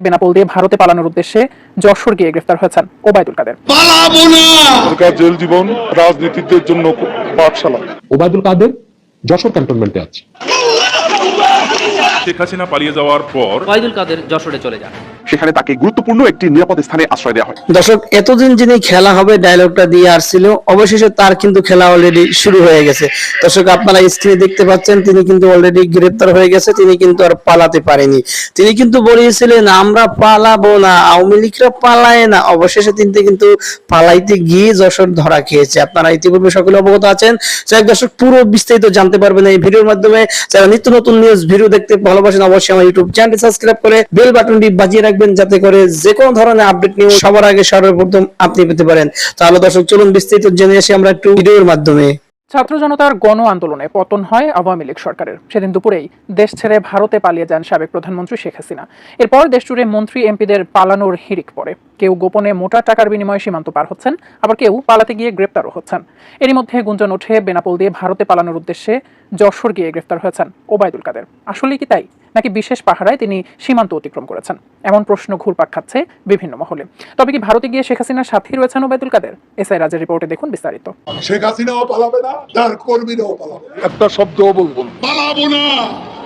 বেনাপোল দিয়ে ভারতে পালানোর উদ্দেশ্যে যশোর গিয়ে গ্রেফতার হয়েছেন ওবায়দুল কাদের। পালাবো না! জেল জীবন রাজনীতিদের জন্য পাঠশালা। ওবায়দুল কাদের যশোর ক্যান্টনমেন্টে আছে। শেখ হাসিনা পালিয়ে যাওয়ার পর ওবায়দুল কাদের যশোরে চলে যান। সেখানে তাকে গুরুত্বপূর্ণ একটি নিরাপদ স্থানে আশ্রয় দেওয়া হয়। দর্শক, এতদিন যিনি খেলা হবে ডায়লগটা দিয়ে আসছিল, অবশেষে তার কিন্তু খেলা অলরেডি শুরু হয়ে গেছে। দর্শক, আপনারা স্ক্রিনে দেখতে পাচ্ছেন, তিনি কিন্তু অলরেডি গ্রেপ্তার হয়ে গেছে, তিনি কিন্তু আর পালাতে পারেনি। তিনি কিন্তু বলেছিলেন, আমরা পালাবো না, আওয়ামী লীগরা পালায় না। অবশেষে তিনি কিন্তু পালাইতে গিয়ে যশোর ধরা খেয়েছে। আপনারা ইতিপূর্বে সকলে অবগত আছেন। যাই দর্শক, পুরো বিস্তারিত জানতে পারবেন এই ভিডিওর মাধ্যমে। যারা নিত্য নতুন নিউজ ভিডিও দেখতে ভালোবাসেন, অবশ্যই আমার ইউটিউব চ্যানেলটি সাবস্ক্রাইব করে বেল বাটনটি বাজিয়ে রাখবেন। যাতে করে যে কোনো ধরনের আপডেট নিউজ সবার আগে সর্বপ্রথম আপনি পেতে পারেন। তাহলে দর্শক, চলুন বিস্তারিত জেনে আসি আমরা একটু ভিডিওর মাধ্যমে। ছাত্র জনতার গণ আন্দোলনে পতন হয় আওয়ামী লীগ সরকারের। সেদিন দুপুরেই দেশ ছেড়ে ভারতে পালিয়ে যান সাবেক প্রধানমন্ত্রী শেখ হাসিনা। এরপর দেশ জুড়ে মন্ত্রী এমপিদের পালানোর হিড়িক পড়ে। কেউ গোপনে মোটা টাকার বিনিময়ে সীমান্ত পার হচ্ছেন আবার কেউ পালাতে গিয়ে গ্রেপ্তারও হচ্ছেন। এরই মধ্যে গুঞ্জন ওঠে বেনাপোল দিয়ে ভারতে পালানোর উদ্দেশ্যে যশোর গিয়ে গ্রেফতার হয়েছেন ওবায়দুল কাদের। আসলে কি তাই? নাকি বিশেষ পাহারায় তিনি সীমান্ত অতিক্রম করেছেন? এমন প্রশ্ন ঘুরপাক খাচ্ছে বিভিন্ন মহলে। তবে কি ভারতে গিয়ে শেখ হাসিনার সাথেই রয়েছেন ওবায়দুল কাদের? এস আই রাজের রিপোর্টে দেখুন বিস্তারিত। শেখ হাসিনাও পালাবে না তার কর্মীরাও পালাবে একটা শব্দও বলব পালাবো না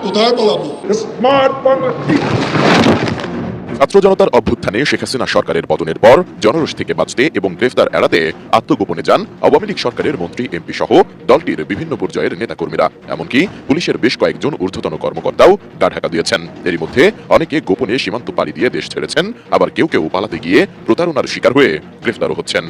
কোথায় পালাবো? স্মার্ট বাংলাদেশ ছাত্র জনতার অভ্যুত্থানে শেখ হাসিনা সরকারের পদনের পর জনরোষ থেকে বাঁচতে এবং গ্রেফতার এড়াতে আত্মগোপনে যান আওয়ামী লীগ সরকারের মন্ত্রী, এমপি সহ দলটির বিভিন্ন পর্যায়ের নেতাকর্মীরা। এমনকি পুলিশের বেশ কয়েকজন ঊর্ধ্বতন কর্মকর্তাও গা ঢাকা দিয়েছেন। এরই মধ্যে অনেকে গোপনে সীমান্ত পাড়ি দিয়ে দেশ ছেড়েছেন। আবার কেউ কেউ পালাতে গিয়ে প্রতারণার শিকার হয়ে গ্রেফতারও হচ্ছেন।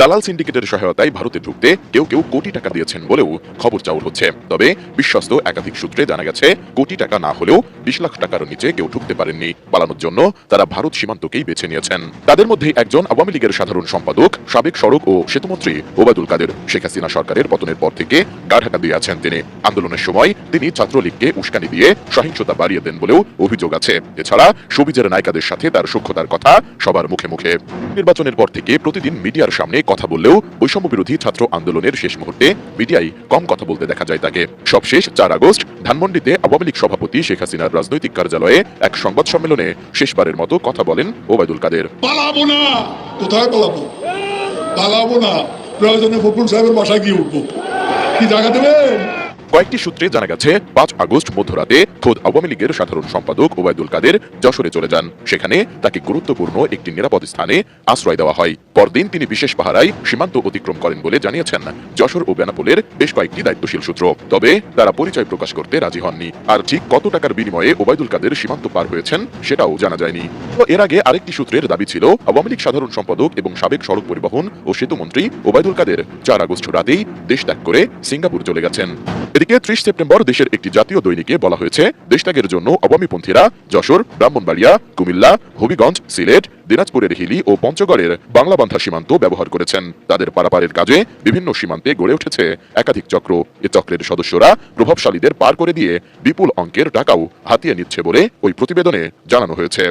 দালাল সিন্ডিকেটের সহায়তায় ভারতে ঢুকতে কেউ কেউ কোটি টাকা দিয়েছেন বলেও খবর চাউর হচ্ছে। তবে বিশ্বস্ত একাধিক সূত্রে জানা গেছে, কোটি টাকা না হলেও বিশ লাখ টাকার নিচে কেউ ঢুকতে পারেননি। পালানোর জন্য তারা ভারত সীমান্তকেই বেছে নিয়েছেন। তাদের মধ্যে একজন আওয়ামী লীগের সাধারণ সম্পাদক, সাবেক সড়ক ও সেতুমন্ত্রী ওবায়দুল কাদের, শেখ হাসিনা সরকারের পতনের পর থেকে গা ঢাকা দিয়ে আছেন তিনি। আন্দোলনের সময় তিনি ছাত্রলীগকে উস্কানি দিয়ে সহিংসতা বাড়িয়ে দেন বলেও অভিযোগ আছে। এছাড়া সবিজের নায়িকাদের সাথে তার সক্ষতার কথা সবার মুখে মুখে। নির্বাচনের পর থেকে প্রতিদিন মিডিয়ার সামনে কথা বললেও বৈষম্য বিরোধী ছাত্র আন্দোলনের শেষ মুহূর্তে মিডিয়ায় কম কথা বলতে দেখা যায় তাকে। সবশেষ চার আগস্ট, ধানমন্ডিতে আওয়ামী লীগ সভাপতি শেখ হাসিনার রাজনৈতিক কার্যালয়ে এক সংবাদ সম্মেলনে শেষবারের মতো কথা বলেন ওবায়দুল কাদের। পালাবো না! কোথায় পালাবো? পালাবো না! প্রয়োজনে ফকুল সাহেবের বাসায় গিয়ে উঠবো। কি জায়গা দেবেন? কয়েকটি সূত্রে জানা গেছে, পাঁচ আগস্ট মধ্যরাতে খোদ আওয়ামী লীগের সাধারণ সম্পাদক ওবায়দুল কাদের যশোরে চলে যান। সেখানে তাকে গুরুত্বপূর্ণ একটি নিরাপদ স্থানে আশ্রয় দেওয়া হয়। পরদিন তিনি বিশেষ পাহারায় সীমান্ত অতিক্রম করেন বলে জানিয়েছেন। যশোর ও বেনাপোলের বেশ কয়েকটি দায়িত্বশীল সূত্র। তবে তারা পরিচয় প্রকাশ করতে রাজি হননি। আর ঠিক কত টাকার বিনিময়ে ওবায়দুল কাদের সীমান্ত পার হয়েছেন, সেটাও জানা যায়নি। এর আগে আরেকটি সূত্রের দাবি ছিল, আওয়ামী লীগ সাধারণ সম্পাদক এবং সাবেক সড়ক পরিবহন ও সেতুমন্ত্রী ওবায়দুল কাদের চার আগস্ট রাতেই দেশ ত্যাগ করে সিঙ্গাপুর চলে গেছেন। এদিকে ত্রিশ সেপ্টেম্বর দেশের একটি জাতীয় দৈনিকে বলা হয়েছে, দেশত্যাগের জন্য অবামীপন্থীরা যশোর, ব্রাহ্মণবাড়িয়া, কুমিল্লা, হবিগঞ্জ, সিলেট, দিনাজপুরের হিলি ও পঞ্চগড়ের বাংলাবান্ধা সীমান্ত ব্যবহার করেছেন। তাদের পারাপারের কাজে বিভিন্ন সীমান্তে গড়ে উঠেছে। একাধিক চক্র, এ চক্রের সদস্যরা প্রভাবশালীদের পার করে দিয়ে বিপুল অঙ্কের টাকাও হাতিয়ে নিচ্ছে বলে ওই প্রতিবেদনে জানানো হয়েছে।